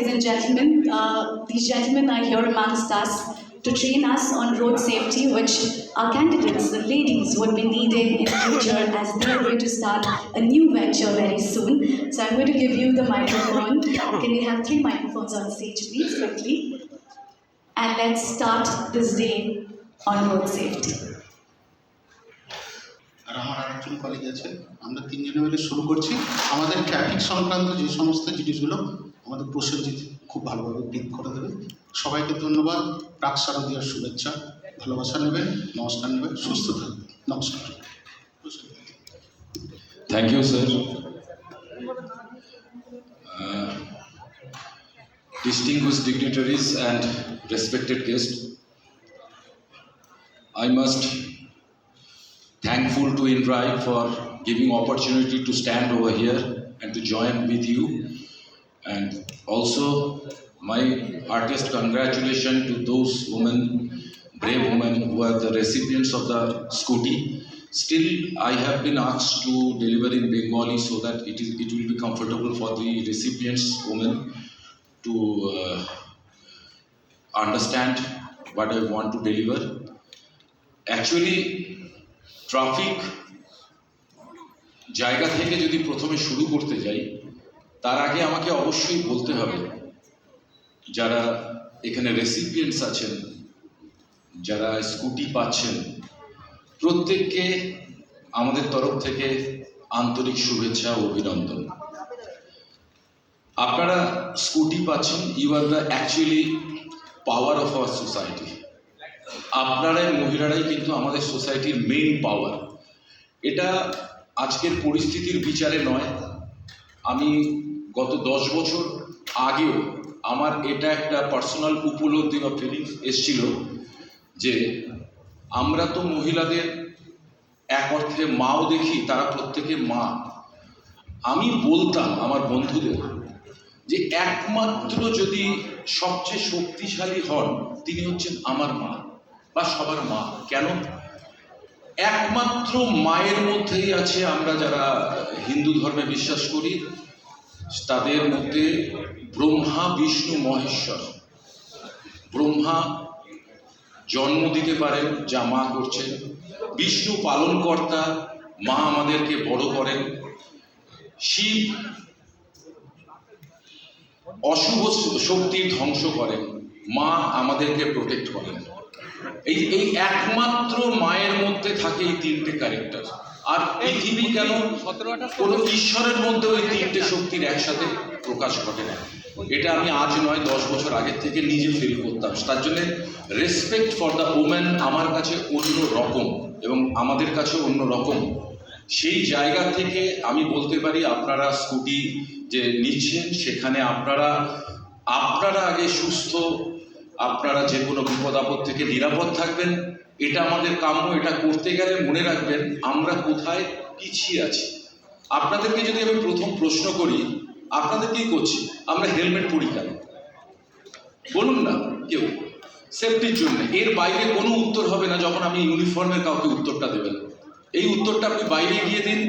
ladies and gentlemen. Uh, these gentlemen are here amongst us to train us on road safety, which our candidates, the ladies, would be needing in future as they are going to start a new venture very soon. So I'm going to give you the microphone. Can we have three microphones on stage, please, quickly? And let's start this day on road safety. আর আমার আরেকজন colleague আছে আমরা তিনজনে মিলে শুরু করছি আমাদের traffic সংক্রান্ত যে সমস্ত জিনিসগুলো আমাদের প্রসেনজিৎ খুব ভালোভাবে ব্রিফ করে দেবে সবাইকে ধন্যবাদ প্রাক শারদীয়ার শুভেচ্ছা ভালোবাসা নেবেন নমস্কার নেবেন সুস্থ থাকবেন নমস্কার you, sir. Uh, distinguished dignitaries and respected guests, I must thankful to Indrai for giving opportunity to stand over here and to join with you. And also my heartiest congratulations to those women, brave women who are the recipients of the scooty. Still, I have been asked to deliver in Bengali so that it is it will be comfortable for the recipients women to uh, understand what I want to deliver. Actually, traffic জায়গা থেকে যদি প্রথমে শুরু করতে যাই তার আগে আমাকে অবশ্যই বলতে হবে, যারা এখানে রেসিপিয়েন্টস আছেন, যারা স্কুটি পাচ্ছেন, প্রত্যেককে আমাদের তরফ থেকে আন্তরিক শুভেচ্ছা ও অভিনন্দন। আপনারা স্কুটি পাচ্ছেন you are the actually power of our society আপনারাই, মহিলারাই কিন্তু আমাদের সোসাইটির মেইন পাওয়ার এটা আজকের পরিস্থিতির বিচারে নয়। আমি গত দশ বছর আগেও আমার এটা একটা পার্সোনাল উপলব্ধি বা ফিলিংস এসছিল যে আমরা তো মহিলাদের এক অর্থে মাও দেখি, তারা প্রত্যেকে মা। আমি বলতাম আমার বন্ধুদের যে একমাত্র যদি সবচেয়ে শক্তিশালী হন, তিনি হচ্ছেন আমার মা বা সবার মা। কেন? একমাত্র মায়ের মধ্যেই আছে আমরা যারা হিন্দু ধর্মে বিশ্বাস করি তাদের মধ্যে ব্রহ্মা, বিষ্ণু, মহেশ্বর। ব্রহ্মা জন্ম দিতে পারেন, যা মা করছেন। বিষ্ণু পালনকর্তা মা আমাদেরকে বড় করেন। শিব অশুভ শক্তি ধ্বংস করেন। মা আমাদেরকে প্রোটেক্ট করেন। এই এই একমাত্র মায়ের মধ্যে থাকে এই তিনটে ক্যারেক্টার আর পৃথিবী কেন কোনো ঈশ্বরের মধ্যে ওই তিনটে শক্তির একসাথে প্রকাশ ঘটে না। এটা আমি আজ নয় দশ বছর আগের থেকে নিজে ফিল করতাম। তার জন্য রেসপেক্ট ফর দ্য ওমেন আমার কাছে অন্য রকম এবং আমাদের কাছে অন্য রকম। সেই জায়গা থেকে আমি বলতে পারি আপনারা স্কুটি যে নিচ্ছেন সেখানে আপনারা আপনারা আগে সুস্থ আপনারা যে কোনো বিপদ আপদ থেকে নিরাপদ থাকবেন। এটা আমাদের কাম্য, এটা করতে গেলে মনে রাখবেন আমরা কোথায় পিছিয়ে আছি। আপনাদেরকে যদি আমি প্রথম প্রশ্ন করি, আপনাদের কি করছি? আমরা হেলমেট পরি কেন? বলুন না কেউ। সেফটির জন্য। এর বাইরে কোনো উত্তর হবে না যখন আমি ইউনিফর্মের কাউকে উত্তরটা দেবেন। এই উত্তরটা আপনি বাইরে গিয়ে দিন,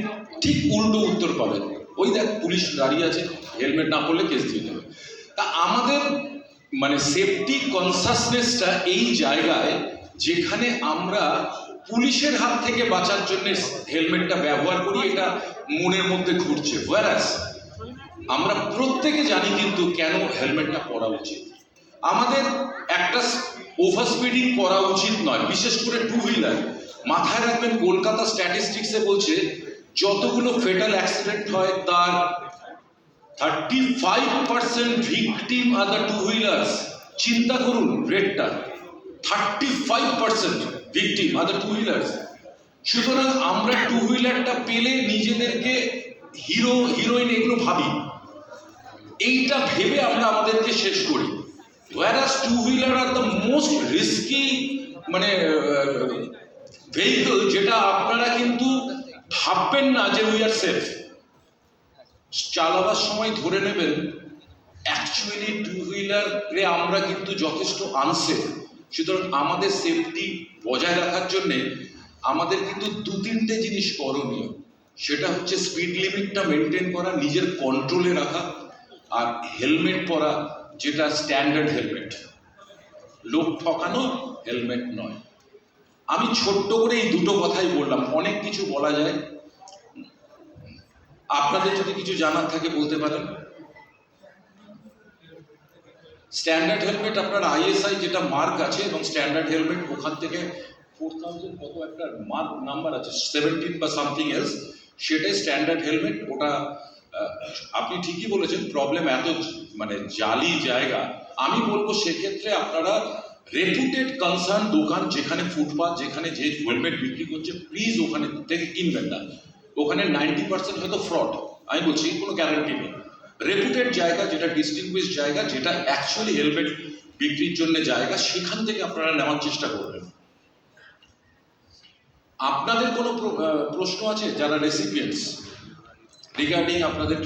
ঠিক উল্টো উত্তর পাবেন। ওই দেখ, পুলিশ দাঁড়িয়ে আছে, হেলমেট না পরলে কেস দিয়ে দেবে তা আমাদের মানে সেফটি কনসাসনেসটা এই জায়গায় যেখানে আমরা পুলিশের হাত থেকে বাঁচার জন্য হেলমেটটা ব্যবহার করি, এটা মনের মধ্যে ঘুরছে। ওয়ারাস আমরা প্রত্যেকে জানি কিন্তু কেন হেলমেটটা পরা উচিত। আমাদের একটা ওভার স্পিডিং করা উচিত নয়, বিশেষ করে টু হুইলার মাথায় রাখবেন, কলকাতা স্ট্যাটিস্টিক্সে বলছে, যতগুলো ফেটাল অ্যাক্সিডেন্ট হয়, তার thirty five percent victim are the two wheelers চিন্তা করুন রেটটা thirty five percent victim are two wheelers সুতরাং আমরা টু হুইলারটা পেলে নিজেদেরকে হিরো হিরোইন এগুলো ভাবি। এইটা ভেবে আমরা আমাদেরকে শেষ করি। Warsaw two wheeler are the most risky মানে ভেহিকল যেটা আপনারা কিন্তু ভাববেন না যে উই আর সেফ চালাবার সময় ধরে নেবেন। অ্যাকচুয়ালি টু হুইলারে আমরা কিন্তু যথেষ্ট আনসেফ সুতরাং আমাদের সেফটি বজায় রাখার জন্যে আমাদের কিন্তু দু তিনটে জিনিস করণীয়। সেটা হচ্ছে স্পিড লিমিটটা মেনটেন করা, নিজের কন্ট্রোলে রাখা আর হেলমেট পরা, যেটা স্ট্যান্ডার্ড হেলমেট লোক ঠকানো হেলমেট নয়। আমি ছোট্ট করে এই দুটো কথাই বললাম, অনেক কিছু বলা যায়। আপনাদের যদি কিছু জানার থাকে বলতে পারেন? স্ট্যান্ডার্ড হেলমেট আপনার আইএসআই যেটা মার্ক আছে এবং স্ট্যান্ডার্ড হেলমেট ওখান থেকে ফোর থাউজেন্ড কত একটা মার্ক নাম্বার আছে সেভেন্টিন বা সামথিং এলস সেটাই স্ট্যান্ডার্ড হেলমেট ওটা আপনি ঠিকই বলেছেন প্রবলেম এত মানে জালি জায়গা। আমি বলব সেক্ষেত্রে আপনারা রেপুটেড কনসার্ন দোকান যেখানে ফুটপাথ যেখানে যে হেলমেট বিক্রি করছে প্লিজ ওখানে থেকে কিনবেন না ওখানে নাইনটি পার্সেন্ট হয়তো ফ্রড আমি বলছি কোনো গ্যারান্টি নেই। রেপুটেড জায়গা, যেটা ডিস্টিংগুইশ জায়গা, যেটা অ্যাকচুয়ালি হেলমেট বিক্রির জন্য জায়গা, সেখান থেকে আপনারা নেওয়ার চেষ্টা করবেন। আপনাদের কোনো প্রশ্ন আছে? যারা রেসিপিয়েন্টস রিগার্ডিং আপনাদের